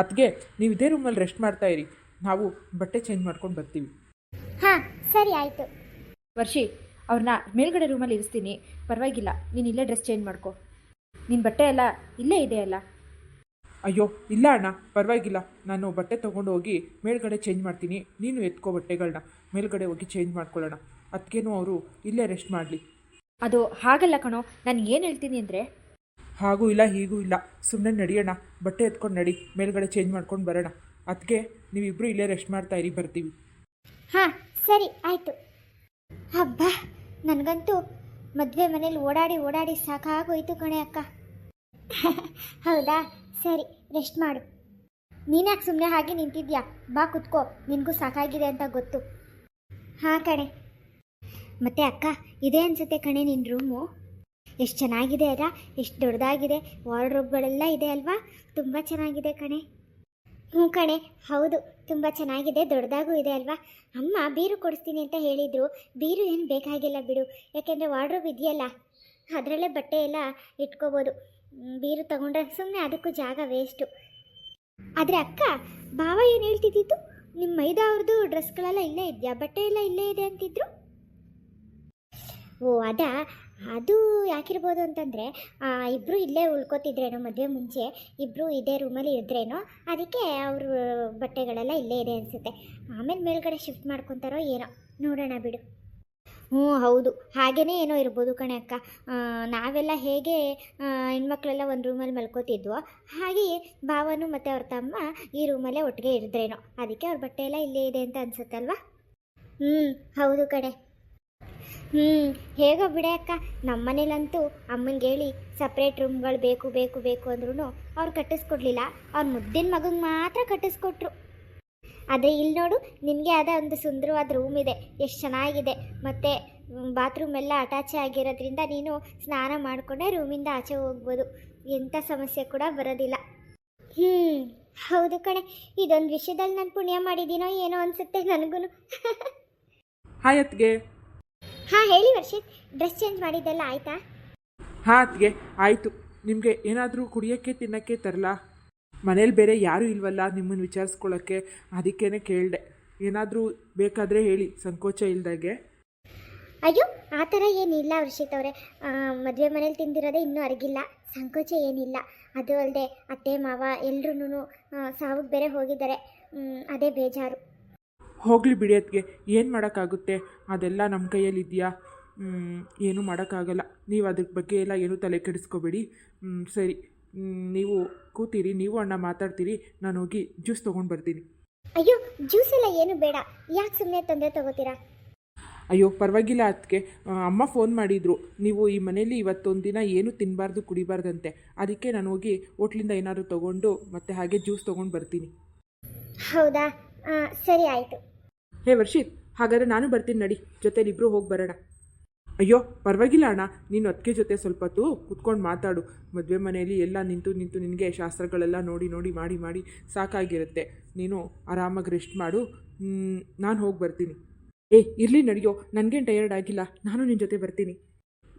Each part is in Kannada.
ಅದಕ್ಕೆ ನೀವು ಇದೇ ರೂಮಲ್ಲಿ ರೆಸ್ಟ್ ಮಾಡ್ತಾ ಇರಿ. ನಾವು ಬಟ್ಟೆ ಚೇಂಜ್ ಮಾಡ್ಕೊಂಡು ಬರ್ತೀವಿ. ಹಾಂ ಸರಿ ಆಯಿತು. ವರ್ಷಿ ಅವ್ರನ್ನ ಮೇಲ್ಗಡೆ ರೂಮಲ್ಲಿ ಇರಿಸ್ತೀನಿ. ಪರವಾಗಿಲ್ಲ ನೀನು ಇಲ್ಲೇ ಡ್ರೆಸ್ ಚೇಂಜ್ ಮಾಡ್ಕೊ. ನಿನ್ನ ಬಟ್ಟೆ ಎಲ್ಲ ಇಲ್ಲೇ ಇದೆ ಅಲ್ಲ? ಅಯ್ಯೋ ಇಲ್ಲ ಅಣ್ಣ ಪರವಾಗಿಲ್ಲ. ನಾನು ಬಟ್ಟೆ ತೊಗೊಂಡು ಹೋಗಿ ಮೇಲ್ಗಡೆ ಚೇಂಜ್ ಮಾಡ್ತೀನಿ. ನೀನು ಎತ್ಕೋ ಬಟ್ಟೆಗಳನ್ನ ಮೇಲ್ಗಡೆ ಹೋಗಿ ಚೇಂಜ್ ಮಾಡ್ಕೊಳ್ಳೋಣ. ಅದಕ್ಕೇನು ಅವರು ಇಲ್ಲೇ ರೆಸ್ಟ್ ಮಾಡಲಿ. ಅದು ಹಾಗಲ್ಲ ಕಣೋ. ನಾನು ಏನು ಹೇಳ್ತೀನಿ ಅಂದರೆ ಹಾಗೂ ಇಲ್ಲ, ಹೀಗೂ ಇಲ್ಲ. ಸುಮ್ಮನೆ ನಡೆಯೋಣ ಬಟ್ಟೆ ಎತ್ಕೊಂಡು ನಡಿ, ಮೇಲ್ಗಡೆ ಚೇಂಜ್ ಮಾಡ್ಕೊಂಡು ಬರೋಣ. ಅದಕ್ಕೆ ನೀವಿಬ್ಬರು ಇಲ್ಲೇ ರೆಸ್ಟ್ ಮಾಡ್ತಾ ಇರಿ, ಬರ್ತೀವಿ. ಹಾಂ, ಸರಿ, ಆಯಿತು. ಹಬ್ಬ ನನಗಂತೂ ಮದುವೆ ಮನೇಲಿ ಓಡಾಡಿ ಓಡಾಡಿ ಸಾಕಾಗೋಯ್ತು ಕಣೆ ಅಕ್ಕ. ಹೌದಾ? ಸರಿ ರೆಸ್ಟ್ ಮಾಡು. ನೀನ್ಯಾಕೆ ಸುಮ್ಮನೆ ಹಾಗೆ ನಿಂತಿದ್ಯಾ? ಬಾ, ಕುತ್ಕೋ. ನಿನಗೂ ಸಾಕಾಗಿದೆ ಅಂತ ಗೊತ್ತು. ಹಾಂ ಕಣೆ. ಮತ್ತೆ ಅಕ್ಕ, ಇದೆ ಅನ್ಸುತ್ತೆ ಕಣೆ ನಿನ್ನ ರೂಮು ಎಷ್ಟು ಚೆನ್ನಾಗಿದೆ ಅಲ್ಲ? ಎಷ್ಟು ದೊಡ್ಡದಾಗಿದೆ? ವಾರ್ಡ್ರೋಬ್ಗಳೆಲ್ಲ ಇದೆ ಅಲ್ವಾ? ತುಂಬ ಚೆನ್ನಾಗಿದೆ ಕಣೆ. ಹ್ಞೂ ಕಣೆ, ಹೌದು, ತುಂಬ ಚೆನ್ನಾಗಿದೆ, ದೊಡ್ಡದಾಗೂ ಇದೆ ಅಲ್ವಾ? ಅಮ್ಮ, ಬೀರು ಕೊಡಿಸ್ತೀನಿ ಅಂತ ಹೇಳಿದರು. ಬೀರು ಏನು ಬೇಕಾಗಿಲ್ಲ ಬಿಡು. ಯಾಕೆಂದರೆ ವಾರ್ಡ್ರೋಬ್ ಇದೆಯಲ್ಲ, ಅದರಲ್ಲೇ ಬಟ್ಟೆ ಎಲ್ಲ ಇಟ್ಕೋಬೋದು. ಬೀರು ತಗೊಂಡ್ರೆ ಸುಮ್ಮನೆ ಅದಕ್ಕೂ ಜಾಗ ವೇಸ್ಟು ಆದರೆ ಅಕ್ಕ, ಭಾವ ಏನು ಹೇಳ್ತಿದ್ದಿತ್ತು? ನಿಮ್ಮ ಮೈದಾ ಅವ್ರದ್ದು ಡ್ರೆಸ್ಗಳೆಲ್ಲ ಇಲ್ಲೇ ಇದೆಯಾ? ಬಟ್ಟೆ ಎಲ್ಲ ಇಲ್ಲೇ ಇದೆ ಅಂತಿದ್ರು? ಓ, ಅದಾ? ಅದು ಯಾಕಿರ್ಬೋದು ಅಂತಂದರೆ ಇಬ್ಬರು ಇಲ್ಲೇ ಉಳ್ಕೋತಿದ್ರೇನೋ ಮದುವೆ ಮುಂಚೆ ಇಬ್ಬರು ಇದೇ ರೂಮಲ್ಲಿ ಇದ್ರೇನೋ, ಅದಕ್ಕೆ ಅವ್ರ ಬಟ್ಟೆಗಳೆಲ್ಲ ಇಲ್ಲೇ ಇದೆ ಅನಿಸುತ್ತೆ. ಆಮೇಲೆ ಮೇಲ್ಗಡೆ ಶಿಫ್ಟ್ ಮಾಡ್ಕೊತಾರೋ ಏನೋ, ನೋಡೋಣ ಬಿಡು. ಹ್ಞೂ, ಹೌದು. ಹಾಗೇ ಏನೋ ಇರ್ಬೋದು ಕಣೆ ಅಕ್ಕ. ನಾವೆಲ್ಲ ಹೇಗೆ ಹೆಣ್ಮಕ್ಳೆಲ್ಲ ಒಂದು ರೂಮಲ್ಲಿ ಮಲ್ಕೋತಿದ್ವೋ ಹಾಗೆಯೇ ಭಾವನು ಮತ್ತು ಅವ್ರ ತಮ್ಮ ಈ ರೂಮಲ್ಲೇ ಒಟ್ಟಿಗೆ ಇರಿದ್ರೇನೋ ಅದಕ್ಕೆ ಅವ್ರ ಬಟ್ಟೆ ಎಲ್ಲ ಇಲ್ಲೇ ಇದೆ ಅಂತ ಅನಿಸುತ್ತಲ್ವಾ? ಹ್ಞೂ ಹೌದು ಕಣೆ. ಹ್ಞೂ ಹೇಗೋ ಬಿಡೆ ಅಕ್ಕ. ನಮ್ಮ ಮನೇಲಂತೂ ಅಮ್ಮನಿಗೆ ಹೇಳಿ ಸಪ್ರೇಟ್ ರೂಮ್ಗಳು ಬೇಕು ಬೇಕು ಬೇಕು ಅಂದ್ರೂ ಅವ್ರು ಕಟ್ಟಿಸ್ಕೊಡ್ಲಿಲ್ಲ. ಅವ್ರ ಮುದ್ದಿನ ಮಗಂಗೆ ಮಾತ್ರ ಕಟ್ಟಿಸ್ಕೊಟ್ರು. ಅದೇ ಇಲ್ಲಿ ನೋಡು, ನಿನಗೆ ಆದ ಒಂದು ಸುಂದರವಾದ ರೂಮ್ ಇದೆ. ಎಷ್ಟು ಚೆನ್ನಾಗಿದೆ. ಮತ್ತು ಬಾತ್ರೂಮ್ ಎಲ್ಲ ಅಟ್ಯಾಚ್ ಆಗಿರೋದ್ರಿಂದ ನೀನು ಸ್ನಾನ ಮಾಡಿಕೊಂಡೆ ರೂಮಿಂದ ಆಚೆ ಹೋಗ್ಬೋದು. ಎಂಥ ಸಮಸ್ಯೆ ಕೂಡ ಬರೋದಿಲ್ಲ. ಹ್ಞೂ ಹೌದು ಕಣೆ. ಇದೊಂದು ವಿಷಯದಲ್ಲಿ ನಾನು ಪುಣ್ಯ ಮಾಡಿದ್ದೀನೋ ಏನೋ ಅನಿಸುತ್ತೆ ನನಗೂ ಹಾಯ್ ಹಾಂ ಹೇಳಿ ವರ್ಷಿತ್ ಡ್ರೆಸ್ ಚೇಂಜ್ ಮಾಡಿದ್ದೆಲ್ಲ ಆಯಿತಾ? ಹಾಂ ಅತ್ತಿಗೆ ಆಯಿತು. ನಿಮಗೆ ಏನಾದರೂ ಕುಡಿಯೋಕ್ಕೆ ತಿನ್ನೋಕ್ಕೆ ತರಲಾ? ಮನೇಲಿ ಬೇರೆ ಯಾರೂ ಇಲ್ವಲ್ಲ ನಿಮ್ಮನ್ನು ವಿಚಾರಿಸ್ಕೊಳ್ಳೋಕ್ಕೆ ಅದಕ್ಕೇನೆ ಕೇಳಿದೆ. ಏನಾದರೂ ಬೇಕಾದರೆ ಹೇಳಿ ಸಂಕೋಚ ಇಲ್ದಾಗೆ. ಅಯ್ಯೋ ಆ ಥರ ಏನಿಲ್ಲ ವರ್ಷಿತ್ ಅವರೇ ಮದುವೆ ಮನೇಲಿ ತಿಂದಿರೋದೇ ಇನ್ನೂ ಅರಗಿಲ್ಲ. ಸಂಕೋಚ ಏನಿಲ್ಲ. ಅದು ಅಲ್ಲದೆ ಅತ್ತೆ ಮಾವ ಎಲ್ರೂ ಸಾವಿಗೆ ಬೇರೆ ಹೋಗಿದ್ದಾರೆ. ಅದೇ ಬೇಜಾರು. ಹೋಗಲಿ ಬಿಡಿ ಏನು ಮಾಡೋಕ್ಕಾಗುತ್ತೆ? ಅದೆಲ್ಲ ನಮ್ಮ ಕೈಯಲ್ಲಿ ಇದೆಯಾ ಏನೂ ಮಾಡೋಕ್ಕಾಗಲ್ಲ. ನೀವು ಅದ್ರ ಬಗ್ಗೆ ಎಲ್ಲ ಏನೂ ತಲೆ ಕೆಡಿಸ್ಕೋಬೇಡಿ. ಸರಿ. ನೀವು ಕೂತೀರಿ ನೀವು ಅಣ್ಣ ಮಾತಾಡ್ತೀರಿ ನಾನು ಹೋಗಿ ಜ್ಯೂಸ್ ತೊಗೊಂಡು ಬರ್ತೀನಿ. ಅಯ್ಯೋ ಜ್ಯೂಸ್ ಎಲ್ಲ ಏನು ಬೇಡ. ಯಾಕೆ ಸುಮ್ಮನೆ ತೊಂದರೆ ತಗೋತೀರಾ? ಅಯ್ಯೋ ಪರವಾಗಿಲ್ಲ ಅದಕ್ಕೆ ಅಮ್ಮ ಫೋನ್ ಮಾಡಿದರು. ನೀವು ಈ ಮನೇಲಿ ಇವತ್ತೊಂದು ದಿನ ಏನು ತಿನ್ನಬಾರ್ದು ಕುಡಿಬಾರ್ದಂತೆ. ಅದಕ್ಕೆ ನಾನು ಹೋಗಿ ಹೋಟ್ಲಿಂದ ಏನಾದರೂ ತೊಗೊಂಡು ಮತ್ತೆ ಹಾಗೆ ಜ್ಯೂಸ್ ತೊಗೊಂಡು ಬರ್ತೀನಿ. ಹೌದಾ? ಸರಿ ಆಯಿತು. ಹೇ ವರ್ಷಿತ್. ಹಾಗಾದರೆ ನಾನು ಬರ್ತೀನಿ ನಡಿ, ಜೊತೆಲಿ ಇಬ್ಬರು ಹೋಗಿ ಬರೋಣ. ಅಯ್ಯೋ, ಪರವಾಗಿಲ್ಲ ಅಣ್ಣ, ನೀನು ಅದಕ್ಕೆ ಜೊತೆ ಸ್ವಲ್ಪ ಹೊತ್ತು ಕುತ್ಕೊಂಡು ಮಾತಾಡು. ಮದುವೆ ಮನೆಯಲ್ಲಿ ಎಲ್ಲ ನಿಂತು ನಿಂತು ನಿನಗೆ ಶಾಸ್ತ್ರಗಳೆಲ್ಲ ನೋಡಿ ನೋಡಿ ಮಾಡಿ ಮಾಡಿ ಸಾಕಾಗಿರುತ್ತೆ. ನೀನು ಆರಾಮಾಗಿ ರೆಸ್ಟ್ ಮಾಡು. ನಾನು ಹೋಗಿ ಬರ್ತೀನಿ. ಏ, ಇರಲಿ ನಡೆಯೋ, ನನಗೇನು ಟಯರ್ಡ್ ಆಗಿಲ್ಲ, ನಾನು ನಿನ್ನ ಜೊತೆ ಬರ್ತೀನಿ.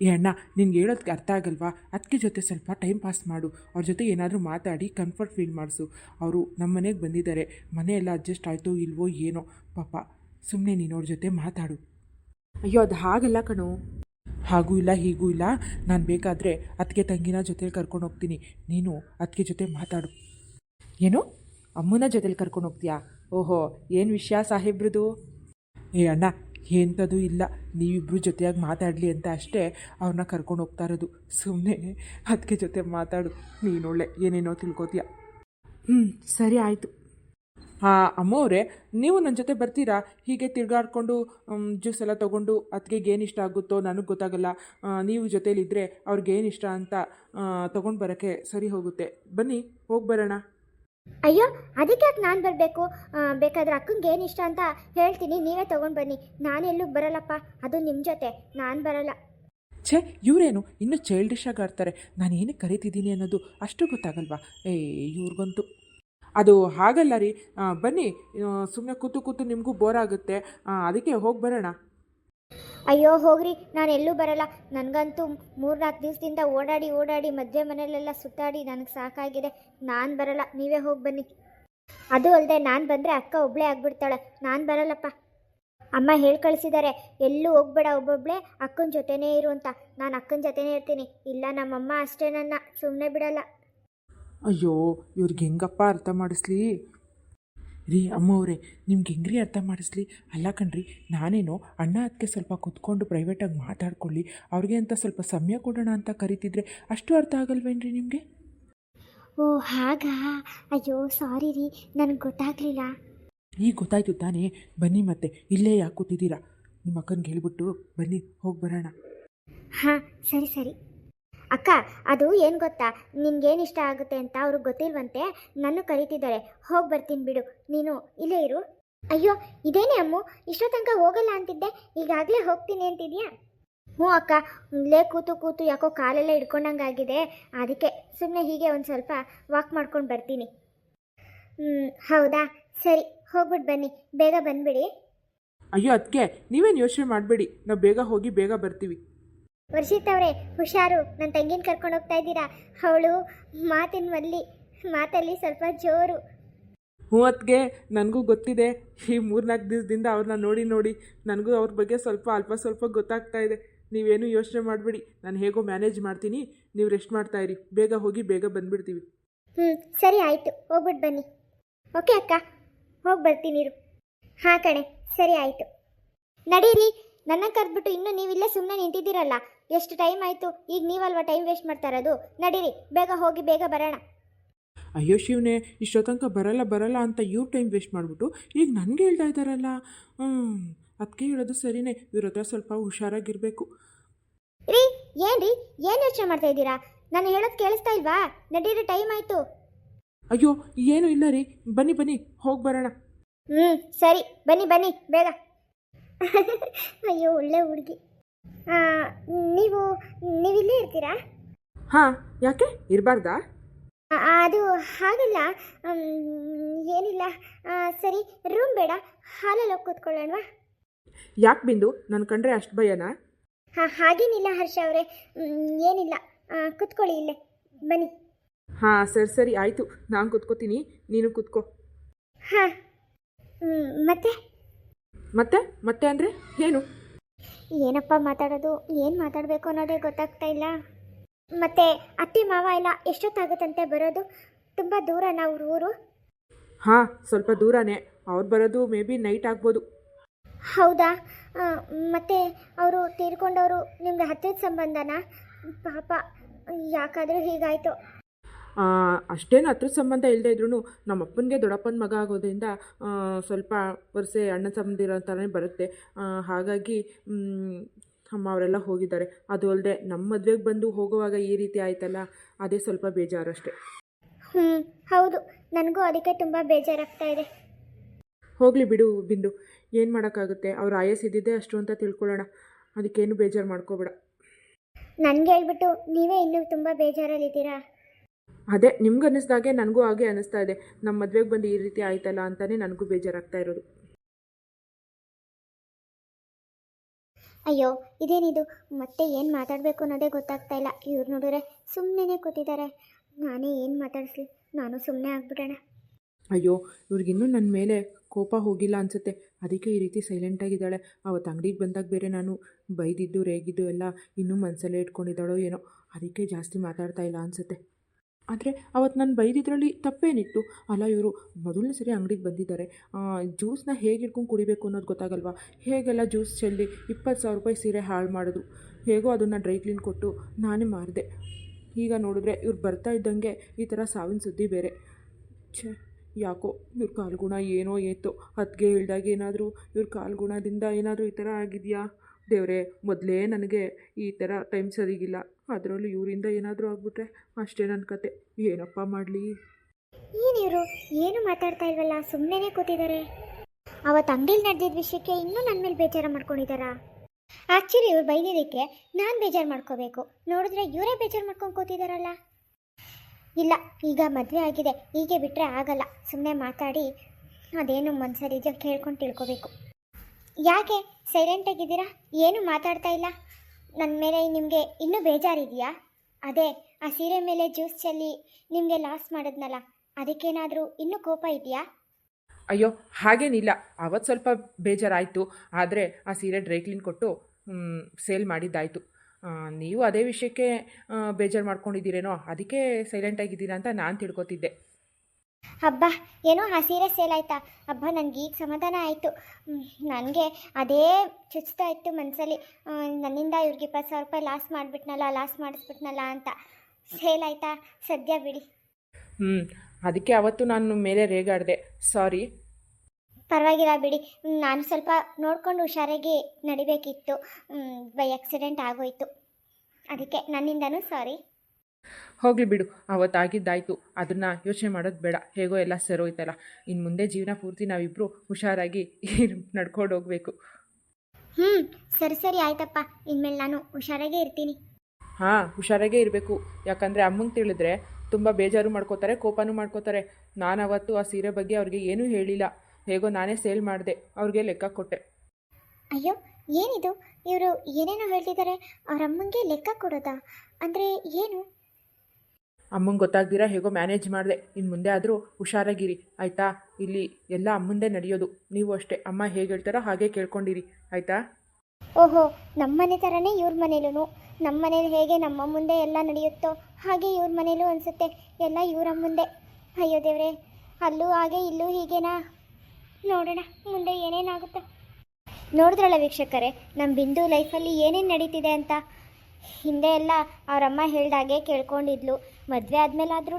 ಏ ಅಣ್ಣ, ನಿನ್ಗೆ ಹೇಳೋದಕ್ಕೆ ಅರ್ಥ ಆಗಲ್ವಾ? ಅದಕ್ಕೆ ಜೊತೆ ಸ್ವಲ್ಪ ಟೈಮ್ ಪಾಸ್ ಮಾಡು. ಅವ್ರ ಜೊತೆ ಏನಾದರೂ ಮಾತಾಡಿ ಕಂಫರ್ಟ್ ಫೀಲ್ ಮಾಡಿಸು. ಅವರು ನಮ್ಮ ಮನೆಗೆ ಬಂದಿದ್ದಾರೆ. ಮನೆ ಎಲ್ಲ ಅಡ್ಜಸ್ಟ್ ಆಯಿತು ಇಲ್ವೋ ಏನೋ. ಪಾಪ ಸುಮ್ಮನೆ ನೀನು ಅವ್ರ ಜೊತೆ ಮಾತಾಡು. ಅಯ್ಯೋ ಅದು ಹಾಗಲ್ಲ ಕಣೋ. ಹಾಗೂ ಇಲ್ಲ ಹೀಗೂ ಇಲ್ಲ. ನಾನು ಬೇಕಾದರೆ ಅತ್ತಿಗೆ ತಂಗಿನ ಜೊತೇಲಿ ಕರ್ಕೊಂಡು ಹೋಗ್ತೀನಿ. ನೀನು ಅತ್ತಿಗೆ ಜೊತೆ ಮಾತಾಡು. ಏನು? ಅಮ್ಮನ ಜೊತೆಲಿ ಕರ್ಕೊಂಡು ಹೋಗ್ತೀಯಾ? ಓಹೋ ಏನು ವಿಷಯ ಸಾಹೇಬ್ರದು? ಏ ಅಣ್ಣ ಎಂಥದ್ದು ಇಲ್ಲ. ನೀವಿಬ್ಬರು ಜೊತೆಯಾಗಿ ಮಾತಾಡಲಿ ಅಂತ ಅಷ್ಟೇ ಅವ್ರನ್ನ ಕರ್ಕೊಂಡು ಹೋಗ್ತಾ ಇರೋದು. ಸುಮ್ಮನೆ ಅದಕ್ಕೆ ಜೊತೆ ಮಾತಾಡು. ನೀನೊಳ್ಳೆ ಏನೇನೋ ತಿಳ್ಕೊತೀಯ. ಹ್ಞೂ ಸರಿ ಆಯಿತು. ಹಾಂ ಅಮ್ಮವ್ರೆ ನೀವು ನನ್ನ ಜೊತೆ ಬರ್ತೀರಾ? ಹೀಗೆ ತಿರ್ಗಾಡ್ಕೊಂಡು ಜ್ಯೂಸ್ ಎಲ್ಲ ತೊಗೊಂಡು ಅದಕ್ಕೆ ಏನು ಇಷ್ಟ ಆಗುತ್ತೋ ನನಗೆ ಗೊತ್ತಾಗಲ್ಲ. ನೀವು ಜೊತೇಲಿದ್ದರೆ ಅವ್ರಿಗೆ ಏನು ಇಷ್ಟ ಅಂತ ತೊಗೊಂಡು ಬರೋಕ್ಕೆ ಸರಿ ಹೋಗುತ್ತೆ. ಬನ್ನಿ ಹೋಗಿ ಬರೋಣ. ಅಯ್ಯೋ ಅದಕ್ಕೆ ಯಾಕೆ ನಾನು ಬರಬೇಕು? ಬೇಕಾದ್ರೆ ಅಕ್ಕಂಗೆ ಏನು ಇಷ್ಟ ಅಂತ ಹೇಳ್ತೀನಿ ನೀವೇ ತೊಗೊಂಡು ಬನ್ನಿ. ನಾನು ಎಲ್ಲೂ ಬರಲ್ಲಪ್ಪ ಅದು ನಿಮ್ಮ ಜೊತೆ ನಾನು ಬರಲ್ಲ. ಛೇ ಇವರೇನು ಇನ್ನೂ ಚೈಲ್ಡಿಶ್ ಆಗಿ ಆಡ್ತಾರೆ. ನಾನು ಏನಕ್ಕೆ ಕರಿತಿದ್ದೀನಿ ಅನ್ನೋದು ಅಷ್ಟು ಗೊತ್ತಾಗಲ್ವಾ? ಏ ಇವ್ರಿಗಂತೂ. ಅದು ಹಾಗಲ್ಲ ರೀ. ಬನ್ನಿ ಸುಮ್ಮನೆ ಕೂತು ಕೂತು ನಿಮಗೂ ಬೋರ್ ಆಗುತ್ತೆ. ಅದಕ್ಕೆ ಹೋಗಿ ಬರೋಣ. ಅಯ್ಯೋ, ಹೋಗ್ರಿ. ನಾನು ಎಲ್ಲೂ ಬರಲ್ಲ. ನನಗಂತೂ ಮೂರ್ನಾಲ್ಕು ದಿವಸದಿಂದ ಓಡಾಡಿ ಓಡಾಡಿ, ಮದುವೆ ಮನೆಯಲ್ಲೆಲ್ಲ ಸುತ್ತಾಡಿ ನನಗೆ ಸಾಕಾಗಿದೆ. ನಾನು ಬರಲ್ಲ. ನೀವೇ ಹೋಗಿ ಬನ್ನಿ. ಅದು ಅಲ್ಲದೆ ನಾನು ಬಂದರೆ ಅಕ್ಕ ಒಬ್ಬಳೇ ಆಗ್ಬಿಡ್ತಾಳೆ. ನಾನು ಬರಲ್ಲಪ್ಪ. ಅಮ್ಮ ಹೇಳಿ ಕಳಿಸಿದ್ದಾರೆ ಎಲ್ಲೂ ಹೋಗ್ಬೇಡ ಒಬ್ಬೊಬ್ಳೆ. ಅಕ್ಕನ ಜೊತೆನೇ ಇರು ಅಂತ. ನಾನು ಅಕ್ಕನ ಜೊತೆನೇ ಇರ್ತೀನಿ. ಇಲ್ಲ, ನಮ್ಮಮ್ಮ ಅಷ್ಟೇ ನನ್ನ. ಸುಮ್ಮನೆ ಬಿಡಲ್ಲ. ಅಯ್ಯೋ ಇವ್ರಿಗೆ ಹೆಂಗಪ್ಪ ಅರ್ಥ ಮಾಡಿಸ್ಲಿ? ರೀ ಅಮ್ಮವ್ರೆ ಅವರೇ ನಿಮ್ಗೆ ಹೆಂಗ್ರಿ ಅರ್ಥ ಮಾಡಿಸ್ಲಿ? ಅಲ್ಲ ಕಣ್ರಿ ನಾನೇನೋ ಅಣ್ಣ ಅದಕ್ಕೆ ಸ್ವಲ್ಪ ಕುತ್ಕೊಂಡು ಪ್ರೈವೇಟಾಗಿ ಮಾತಾಡ್ಕೊಳ್ಳಿ ಅವ್ರಿಗೆ ಅಂತ ಸ್ವಲ್ಪ ಸಮಯ ಕೊಡೋಣ ಅಂತ ಕರಿತಿದ್ರೆ ಅಷ್ಟು ಅರ್ಥ ಆಗಲ್ವೇನ್ರಿ ನಿಮಗೆ? ಓ ಹಾಗಾ? ಅಯ್ಯೋ ಸಾರಿ ರೀ ನನಗೆ ಗೊತ್ತಾಗಲಿಲ್ಲ. ಈಗ ಗೊತ್ತಾಯ್ತು ತಾನೇ ಬನ್ನಿ ಮತ್ತೆ ಇಲ್ಲೇ ಯಾಕೆ ಕೂತಿದ್ದೀರಾ? ನಿಮ್ಮ ಅಕ್ಕನಿಗೆ ಹೇಳ್ಬಿಟ್ಟು ಬನ್ನಿ ಹೋಗಿ ಬರೋಣ. ಹಾಂ ಸರಿ ಸರಿ. ಅಕ್ಕ, ಅದು ಏನು ಗೊತ್ತಾ? ನಿನ್ಗೇನು ಇಷ್ಟ ಆಗುತ್ತೆ ಅಂತ ಅವ್ರಿಗೆ ಗೊತ್ತಿಲ್ವಂತೆ ನಾನು ಕರಿತಿದ್ದಾರೆ. ಹೋಗಿ ಬರ್ತೀನಿ ಬಿಡು. ನೀನು ಇಲ್ಲೇ ಇರು. ಅಯ್ಯೋ, ಇದೇನೇ ಅಮ್ಮು? ಇಷ್ಟೋ ತನಕ ಹೋಗಲ್ಲ ಅಂತಿದ್ದೆ. ಈಗಾಗಲೇ ಹೋಗ್ತೀನಿ ಅಂತಿದ್ಯಾ? ಹ್ಞೂ ಅಕ್ಕ, ಇಲ್ಲೇ ಕೂತು ಕೂತು ಯಾಕೋ ಕಾಲೆಲ್ಲ ಹಿಡ್ಕೊಂಡಂಗಾಗಿದೆ. ಅದಕ್ಕೆ ಸುಮ್ಮನೆ ಹೀಗೆ ಒಂದು ಸ್ವಲ್ಪ ವಾಕ್ ಮಾಡ್ಕೊಂಡು ಬರ್ತೀನಿ. ಹೌದಾ? ಸರಿ ಹೋಗ್ಬಿಟ್ಟು ಬನ್ನಿ. ಬೇಗ ಬಂದ್ಬಿಡಿ. ಅಯ್ಯೋ ಅದಕ್ಕೆ ನೀವೇನು ಯೋಚನೆ ಮಾಡಬೇಡಿ. ನಾವು ಬೇಗ ಹೋಗಿ ಬೇಗ ಬರ್ತೀವಿ. ವರ್ಷಿತ್ ಅವರೇ ಹುಷಾರು. ನನ್ನ ತಂಗಿನ ಕರ್ಕೊಂಡು ಹೋಗ್ತಾ ಇದ್ದೀರಾ? ಅವಳು ಮಾತಿನ ಮಲ್ಲಿ ಮಾತಲ್ಲಿ ಸ್ವಲ್ಪ ಜೋರು. ಹ್ಞೂ ನನಗೂ ಗೊತ್ತಿದೆ. ಈ ಮೂರ್ನಾಲ್ಕು ದಿವಸದಿಂದ ಅವ್ರನ್ನ ನೋಡಿ ನೋಡಿ ನನಗೂ ಅವ್ರ ಬಗ್ಗೆ ಸ್ವಲ್ಪ ಅಲ್ಪ ಸ್ವಲ್ಪ ಗೊತ್ತಾಗ್ತಾ ಇದೆ. ನೀವೇನು ಯೋಚನೆ ಮಾಡಬೇಡಿ. ನಾನು ಹೇಗೋ ಮ್ಯಾನೇಜ್ ಮಾಡ್ತೀನಿ. ನೀವು ರೆಸ್ಟ್ ಮಾಡ್ತಾ ಇರಿ. ಬೇಗ ಹೋಗಿ ಬೇಗ ಬಂದ್ಬಿಡ್ತೀವಿ. ಹ್ಞೂ ಸರಿ ಆಯಿತು. ಹೋಗ್ಬಿಟ್ಟು ಬನ್ನಿ. ಓಕೆ ಅಕ್ಕ. ಹೋಗಿ ಬರ್ತೀನಿ ಇರು. ಹಾಂ ಕಣೆ ಸರಿ ಆಯಿತು. ನಡೀರಿ. ನನ್ನ ಕರೆದ್ಬಿಟ್ಟು ಇನ್ನೂ ನೀವಿಲ್ಲೇ ಸುಮ್ಮನೆ ನಿಂತಿದ್ದೀರಲ್ಲ. ಎಷ್ಟು ಟೈಮ್ ಆಯಿತು? ಈಗ ನೀವಲ್ವಾ ಟೈಮ್ ವೇಸ್ಟ್ ಮಾಡ್ತಾ ಇರೋದು? ನಡೀರಿ ಬೇಗ ಹೋಗಿ ಬೇಗ ಬರೋಣ. ಅಯ್ಯೋ ಶಿವನೇ ಇಷ್ಟೊತ್ತಂಕ ಬರಲ್ಲ ಬರಲ್ಲ ಅಂತ ಇವ್ರು ಟೈಮ್ ವೇಸ್ಟ್ ಮಾಡಿಬಿಟ್ಟು ಈಗ ನನಗೆ ಹೇಳ್ತಾ ಇದ್ದಾರಲ್ಲ? ಹ್ಞೂ ಅದಕ್ಕೆ ಹೇಳೋದು ಸರಿನೇ. ಇವ್ರ ಹತ್ರ ಸ್ವಲ್ಪ ಹುಷಾರಾಗಿರಬೇಕು. ರೀ ಏನ್ರಿ? ಏನು ಯೋಚನೆ ಮಾಡ್ತಾ ಇದ್ದೀರಾ? ನಾನು ಹೇಳೋದು ಕೇಳಿಸ್ತಾ ಇಲ್ವಾ? ನಡೀರಿ ಟೈಮ್ ಆಯಿತು. ಅಯ್ಯೋ ಏನೂ ಇಲ್ಲ ರೀ. ಬನ್ನಿ ಬನ್ನಿ ಹೋಗಿ ಬರೋಣ. ಹ್ಞೂ ಸರಿ ಬನ್ನಿ ಬನ್ನಿ ಬೇಗ. ಅಯ್ಯೋ ಒಳ್ಳೆ ಹುಡುಗಿ. ನೀವು ನೀವಿಲ್ಲೇ ಇರ್ತೀರಾ? ಹಾಂ ಯಾಕೆ? ಇರಬಾರ್ದಾ? ಅದು ಹಾಗಲ್ಲ. ಏನಿಲ್ಲ. ಸರಿ ರೂಮ್ ಬೇಡ. ಹಾಲಲ್ಲಿ ಹೋಗಿ ಕೂತ್ಕೊಳ್ಳೋಣವಾ? ಯಾಕೆ ಬಿಂದು? ನನ್ನ ಕಂಡ್ರೆ ಅಷ್ಟು ಭಯನಾ? ಹಾಂ ಹಾಗೇನಿಲ್ಲ ಹರ್ಷ ಅವರೇ. ಏನಿಲ್ಲ. ಕೂತ್ಕೊಳ್ಳಿ ಇಲ್ಲೇ. ಬನ್ನಿ. ಹಾಂ ಸರಿ ಸರಿ ಆಯಿತು. ನಾನು ಕೂತ್ಕೋತೀನಿ. ನೀನು ಕೂತ್ಕೋ. ಹಾಂ. ಮತ್ತೆ? ಮತ್ತೆ? ಮತ್ತೆ ಅಂದರೆ ಏನು? ಏನಪ್ಪ ಮಾತಾಡೋದು? ಏನು ಮಾತಾಡಬೇಕು ಅನ್ನೋದೇ ಗೊತ್ತಾಗ್ತಾ ಇಲ್ಲ. ಮತ್ತೆ ಅತ್ತೆ ಮಾವ ಎಲ್ಲ ಎಷ್ಟೊತ್ತಾಗುತ್ತಂತೆ ಬರೋದು? ತುಂಬ ದೂರ ನಾವು ಊರು? ಹಾಂ ಸ್ವಲ್ಪ ದೂರನೇ. ಅವ್ರು ಬರೋದು ಮೇ ಬಿ ನೈಟ್ ಆಗ್ಬೋದು. ಹೌದಾ? ಆ, ಮತ್ತೆ ಅವರು ತೀರ್ಕೊಂಡವರು ನಿಮ್ಗೆ ಹತ್ತಿರದ ಸಂಬಂಧನಾ? ಪಾಪ ಯಾಕಾದರೂ ಹೀಗಾಯಿತು. ಅಷ್ಟೇನು ಹತ್ರ ಸಂಬಂಧ ಇಲ್ಲದೆ ಇದ್ರೂ ನಮ್ಮ ಅಪ್ಪನಿಗೆ ದೊಡ್ಡಪ್ಪನ ಮಗ ಆಗೋದ್ರಿಂದ ಸ್ವಲ್ಪ ವರ್ಷೆ ಅಣ್ಣ ಇರೋ ಥರನೇ ಬರುತ್ತೆ. ಹಾಗಾಗಿ ಅಮ್ಮ ಅವರೆಲ್ಲ ಹೋಗಿದ್ದಾರೆ. ಅದು ಅಲ್ಲದೆ ನಮ್ಮ ಮದುವೆಗೆ ಬಂದು ಹೋಗುವಾಗ ಈ ರೀತಿ ಆಯ್ತಲ್ಲ ಅದೇ ಸ್ವಲ್ಪ ಬೇಜಾರಷ್ಟೇ ಹ್ಞೂ ಹೌದು. ನನಗೂ ಅದಕ್ಕೆ ತುಂಬ ಬೇಜಾರಾಗ್ತಾ ಇದೆ. ಹೋಗಲಿ ಬಿಡು ಬಿಂದು. ಏನು ಮಾಡೋಕ್ಕಾಗುತ್ತೆ? ಅವ್ರು ಇದ್ದಿದ್ದೆ ಅಷ್ಟು ಅಂತ ತಿಳ್ಕೊಳ್ಳೋಣ. ಅದಕ್ಕೇನು ಬೇಜಾರು ಮಾಡ್ಕೋಬೇಡ. ನನಗೆ ಹೇಳ್ಬಿಟ್ಟು ನೀವೇ ಇನ್ನೂ ತುಂಬ ಬೇಜಾರಲ್ಲಿದ್ದೀರಾ? ಅದೇ ನಿಮ್ಗೆ ಅನ್ನಿಸ್ದಾಗೆ ನನಗೂ ಹಾಗೆ ಅನ್ನಿಸ್ತಾ ಇದೆ. ನಮ್ಮ ಮದುವೆಗೆ ಬಂದು ಈ ರೀತಿ ಆಯ್ತಲ್ಲ ಅಂತಲೇ ನನಗೂ ಬೇಜಾರಾಗ್ತಾ ಇರೋದು. ಅಯ್ಯೋ ಇದೇನಿದು? ಮತ್ತೆ ಏನು ಮಾತಾಡಬೇಕು ಅನ್ನೋದೇ ಗೊತ್ತಾಗ್ತಾ ಇಲ್ಲ. ಇವ್ರು ನೋಡಿದ್ರೆ ಸುಮ್ಮನೆ ಕೂತಿದ್ದಾರೆ ನಾನೇ ಏನು ಮಾತಾಡಿಸ್ಲಿ ನಾನು ಸುಮ್ಮನೆ ಆಗ್ಬಿಡೋಣ. ಅಯ್ಯೋ ಇವ್ರಿಗಿನ್ನೂ ನನ್ನ ಮೇಲೆ ಕೋಪ ಹೋಗಿಲ್ಲ ಅನಿಸುತ್ತೆ. ಅದಕ್ಕೆ ಈ ರೀತಿ ಸೈಲೆಂಟಾಗಿದ್ದಾಳೆ ಅವತ್ತು ಅಂಗಡಿಗೆ ಬಂದಾಗ ಬೇರೆ ನಾನು ಬೈದಿದ್ದು ರೇಗಿದ್ದು ಎಲ್ಲ ಇನ್ನೂ ಮನಸ್ಸಲ್ಲೇ ಇಟ್ಕೊಂಡಿದ್ದಾಳೋ ಏನೋ. ಅದಕ್ಕೆ ಜಾಸ್ತಿ ಮಾತಾಡ್ತಾ ಇಲ್ಲ ಅನಿಸುತ್ತೆ. ಆದರೆ ಅವತ್ತು ನಾನು ಬೈದಿದ್ರಲ್ಲಿ ತಪ್ಪೇನಿತ್ತು. ಅಲ್ಲ ಇವರು ಮೊದಲನೇ ಸರಿ ಅಂಗಡಿಗೆ ಬಂದಿದ್ದಾರೆ. ಜ್ಯೂಸ್ನ ಹೇಗೆ ಹಿಡ್ಕೊಂಡು ಕುಡಿಬೇಕು ಅನ್ನೋದು ಗೊತ್ತಾಗಲ್ವಾ? ಹೇಗೆಲ್ಲ ಜ್ಯೂಸ್ ಚೆಲ್ಲಿ ಇಪ್ಪತ್ತು ಸಾವಿರ ರೂಪಾಯಿ ಸೀರೆ ಹಾಳು ಮಾಡಿದ್ರು. ಹೇಗೋ ಅದನ್ನು ಡ್ರೈ ಕ್ಲೀನ್ ಕೊಟ್ಟು ನಾನೇ ಮಾರಿದೆ. ಈಗ ನೋಡಿದ್ರೆ ಇವ್ರು ಬರ್ತಾ ಇದ್ದಂಗೆ ಈ ಥರ ಸಾವಿನ ಸುದ್ದಿ ಬೇರೆ. ಛೇ, ಯಾಕೋ ಇವ್ರ ಕಾಲ್ಗುಣ ಏನೋ ಏತೋ. ಹತ್ತಿಗೆ ಹೇಳ್ದಾಗ ಏನಾದರೂ, ಇವ್ರ ಕಾಲ್ಗುಣದಿಂದ ಏನಾದರೂ ಈ ಥರ ಆಗಿದೆಯಾ? ದೇವರೇ, ಮೊದಲೇ ನನಗೆ ಈ ಥರ ಟೈಮ್ ಸರಿಗಿಲ್ಲ. ಅದರಲ್ಲೂ ಇವರಿಂದ ಏನಾದರೂ ಆಗ್ಬಿಟ್ರೆ ಅಷ್ಟೇ ನನ್ನ ಕತೆ. ಏನಪ್ಪ ಮಾಡಲಿ? ಏನಿವರು? ಏನು ಮಾತಾಡ್ತಾ ಇಲ್ವಲ್ಲ? ಸುಮ್ಮನೆ ಕೂತಿದ್ದಾರೆ ಅವತ್ತು ಅಂಗಡಿಲಿ ನಡೆದಿದ್ದ ವಿಷಯಕ್ಕೆ ಇನ್ನೂ ನನ್ನ ಮೇಲೆ ಬೇಜಾರು ಮಾಡ್ಕೊಂಡಿದ್ದಾರಾ ಆ್ಯಕ್ಚುಲಿ ಇವ್ರು ಬೈದಿದ್ದಕ್ಕೆ ನಾನು ಬೇಜಾರು ಮಾಡ್ಕೋಬೇಕು. ನೋಡಿದ್ರೆ ಇವರೇ ಬೇಜಾರು ಮಾಡ್ಕೊಂಡು ಕೂತಿದ್ದಾರಲ್ಲ ಇಲ್ಲ, ಈಗ ಮದುವೆ ಆಗಿದೆ. ಹೀಗೆ ಬಿಟ್ಟರೆ ಆಗಲ್ಲ. ಸುಮ್ಮನೆ ಮಾತಾಡಿ, ಅದೇನು ಮನ್ಸಲ್ಲಿ ಕೇಳ್ಕೊಂಡು ತಿಳ್ಕೊಬೇಕು. ಯಾಕೆ ಸೈಲೆಂಟ್ ಆಗಿದ್ದೀರಾ? ಏನು ಮಾತಾಡ್ತಾ ಇಲ್ಲ? ನನ್ನ ಮೇಲೆ ನಿಮಗೆ ಇನ್ನೂ ಬೇಜಾರಿದೆಯಾ? ಅದೇ, ಆ ಸೀರೆ ಮೇಲೆ ಜ್ಯೂಸ್ ಚೆಲ್ಲಿ ನಿಮಗೆ ಲಾಸ್ ಮಾಡಿದ್ನಲ್ಲ, ಅದಕ್ಕೇನಾದರೂ ಇನ್ನೂ ಕೋಪ ಇದೆಯಾ? ಅಯ್ಯೋ, ಹಾಗೇನಿಲ್ಲ. ಅವತ್ತು ಸ್ವಲ್ಪ ಬೇಜಾರಾಯಿತು. ಆದರೆ ಆ ಸೀರೆ ಡ್ರೈ ಕ್ಲೀನ್ ಕೊಟ್ಟು ಸೇಲ್ ಮಾಡಿದ್ದಾಯಿತು. ನೀವು ಅದೇ ವಿಷಯಕ್ಕೆ ಬೇಜಾರು ಮಾಡ್ಕೊಂಡಿದ್ದೀರೇನೋ, ಅದಕ್ಕೆ ಸೈಲೆಂಟಾಗಿದ್ದೀರಾ ಅಂತ ನಾನು ತಿಳ್ಕೊತಿದ್ದೆ. ಹಬ್ಬ ಏನೋ ಆ ಸೀರೆ ಸೇಲ್ ಆಯ್ತಾ? ಹಬ್ಬ ನನಗೆ ಈಗ ಸಮಾಧಾನ ಆಯಿತು. ನನಗೆ ಅದೇ ಚುಚ್ತಾ ಇತ್ತು ಮನಸ್ಸಲ್ಲಿ ನನ್ನಿಂದ ಇವ್ರಿಗೆ ಇಪ್ಪತ್ತು ಸಾವಿರ ರೂಪಾಯಿ ಲಾಸ್ ಮಾಡಿಬಿಟ್ನಲ್ಲ ಲಾಸ್ ಮಾಡಿಸ್ಬಿಟ್ನಲ್ಲ ಅಂತ. ಸೇಲ್ ಆಯ್ತಾ? ಸದ್ಯ ಬಿಡಿ. ಹ್ಞೂ ಅದಕ್ಕೆ ಅವತ್ತು ನಾನು ಮೇಲೆ ರೇಗಾಡಿದೆ. ಸಾರಿ ಪರವಾಗಿಲ್ಲ ಬಿಡಿ. ನಾನು ಸ್ವಲ್ಪ ನೋಡ್ಕೊಂಡು ಹುಷಾರಾಗಿ ನಡಿಬೇಕಿತ್ತು. ಬೈ ಆಕ್ಸಿಡೆಂಟ್ ಆಗೋಯ್ತು. ಅದಕ್ಕೆ ನನ್ನಿಂದನೂ ಸಾರಿ ಹೋಗಲಿ ಬಿಡು ಅವತ್ತಾಗಿದ್ದಾಯಿತು ಅದನ್ನು ಯೋಚನೆ ಮಾಡೋದು ಬೇಡ. ಹೇಗೋ ಎಲ್ಲ ಸರೋಯ್ತಲ್ಲ. ಇನ್ನು ಮುಂದೆ ಜೀವನ ಪೂರ್ತಿ ನಾವಿಬ್ಬರು ಹುಷಾರಾಗಿ ನಡ್ಕೊಂಡು ಹೋಗಬೇಕು. ಹ್ಞೂ ಸರಿ ಸರಿ ಆಯ್ತಪ್ಪ. ಇನ್ಮೇಲೆ ನಾನು ಹುಷಾರಾಗೇ ಇರ್ತೀನಿ. ಹಾಂ ಹುಷಾರಾಗೇ ಇರಬೇಕು. ಯಾಕಂದರೆ ಅಮ್ಮಂಗೆ ತಿಳಿದ್ರೆ ತುಂಬ ಬೇಜಾರು ಮಾಡ್ಕೋತಾರೆ ಕೋಪನೂ ಮಾಡ್ಕೋತಾರೆ. ನಾನು ಅವತ್ತು ಆ ಸೀರೆ ಬಗ್ಗೆ ಅವ್ರಿಗೆ ಏನೂ ಹೇಳಿಲ್ಲ. ಹೇಗೋ ನಾನೇ ಸೇಲ್ ಮಾಡಿದೆ. ಅವ್ರಿಗೆ ಲೆಕ್ಕ ಕೊಟ್ಟೆ. ಅಯ್ಯೋ ಏನಿದು? ಇವರು ಏನೇನೋ ಹೇಳ್ತಿದ್ದಾರೆ ಅವ್ರ ಅಮ್ಮಂಗೆ ಲೆಕ್ಕ ಕೊಡೋದಾ? ಅಂದರೆ ಏನು? ಅಮ್ಮಂಗೆ ಗೊತ್ತಾಗ್ದಿರಾ ಹೇಗೋ ಮ್ಯಾನೇಜ್ ಮಾಡಿದೆ. ಇನ್ನು ಮುಂದೆ ಆದರೂ ಹುಷಾರಾಗಿರಿ, ಆಯಿತಾ? ಇಲ್ಲಿ ಎಲ್ಲ ಅಮ್ಮಂದೇ ನಡೆಯೋದು. ನೀವು ಅಷ್ಟೇ. ಅಮ್ಮ ಹೇಗೆ ಹೇಳ್ತಾರೋ ಹಾಗೆ ಕೇಳ್ಕೊಂಡಿರಿ. ಆಯಿತಾ? ಓಹೋ ನಮ್ಮ ಮನೆ ಥರನೇ ಇವ್ರ ಮನೇಲೂ ನಮ್ಮ ಮನೇಲಿ ಹೇಗೆ ನಮ್ಮ ಮುಂದೆ ಎಲ್ಲ ನಡೆಯುತ್ತೋ ಹಾಗೆ ಇವ್ರ ಮನೇಲೂ ಅನಿಸುತ್ತೆ. ಎಲ್ಲ ಇವ್ರ ಮುಂದೆ. ಅಯ್ಯೋ ದೇವ್ರೆ, ಅಲ್ಲೂ ಹಾಗೆ ಇಲ್ಲೂ ಹೀಗೇನಾ? ನೋಡೋಣ, ಮುಂದೆ ಏನೇನಾಗುತ್ತೋ. ನೋಡಿದ್ರಲ್ಲ ವೀಕ್ಷಕರೇ ನಮ್ಮ ಬಿಂದು ಲೈಫಲ್ಲಿ ಏನೇನು ನಡೀತಿದೆ ಅಂತ? ಹಿಂದೆ ಎಲ್ಲ ಅವರಮ್ಮ ಹೇಳ್ದಾಗೆ ಕೇಳ್ಕೊಂಡಿದ್ಲು. ಮದುವೆ ಆದಮೇಲಾದ್ರೂ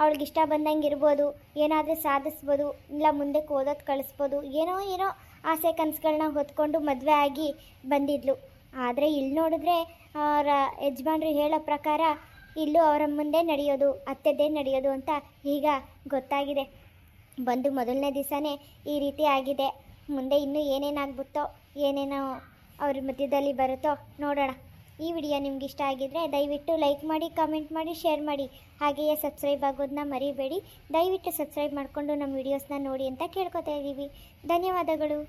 ಅವಳಿಗೆ ಇಷ್ಟ ಬಂದಂಗೆ ಇರ್ಬೋದು, ಏನಾದರೂ ಸಾಧಿಸ್ಬೋದು, ಇಲ್ಲ ಮುಂದಕ್ಕೆ ಓದೋದು ಕಳಿಸ್ಬೋದು, ಏನೋ ಏನೋ ಆಸೆ ಕನಸುಗಳನ್ನ ಹೊತ್ಕೊಂಡು ಮದುವೆ ಆಗಿ ಬಂದಿದ್ಲು. ಆದರೆ ಇಲ್ಲಿ ನೋಡಿದ್ರೆ ಅವರ ಯಜಮಾನ್ರು ಹೇಳೋ ಪ್ರಕಾರ ಇಲ್ಲೂ ಅವರ ಮುಂದೆ ನಡೆಯೋದು ಅತ್ತೆದೇ ನಡೆಯೋದು ಅಂತ ಈಗ ಗೊತ್ತಾಗಿದೆ. ಬಂದು ಮೊದಲನೇ ದಿವಸನೇ ಈ ರೀತಿ ಆಗಿದೆ. ಮುಂದೆ ಇನ್ನೂ ಏನೇನಾಗ್ಬಿತ್ತೋ ಏನೇನೋ ಅವ್ರ ಮಧ್ಯದಲ್ಲಿ ಬರುತ್ತೋ ನೋಡೋಣ. ಈ ವಿಡಿಯೋ ನಿಮ್ಗೆ ಇಷ್ಟ ಆಗಿದ್ರೆ ದಯವಿಟ್ಟು ಲೈಕ್ ಮಾಡಿ ಕಾಮೆಂಟ್ ಮಾಡಿ ಶೇರ್ ಮಾಡಿ. ಹಾಗೆಯೇ ಸಬ್ಸ್ಕ್ರೈಬ್ ಆಗೋದನ್ನ ಮರಿಬೇಡಿ. ದಯವಿಟ್ಟು ಸಬ್ಸ್ಕ್ರೈಬ್ ಮಾಡಿಕೊಂಡು ನಮ್ಮ ವಿಡಿಯೋಸ್ನ ನೋಡಿ ಅಂತ ಕೇಳ್ಕೊತಾ ಇದ್ದೀವಿ ಧನ್ಯವಾದಗಳು.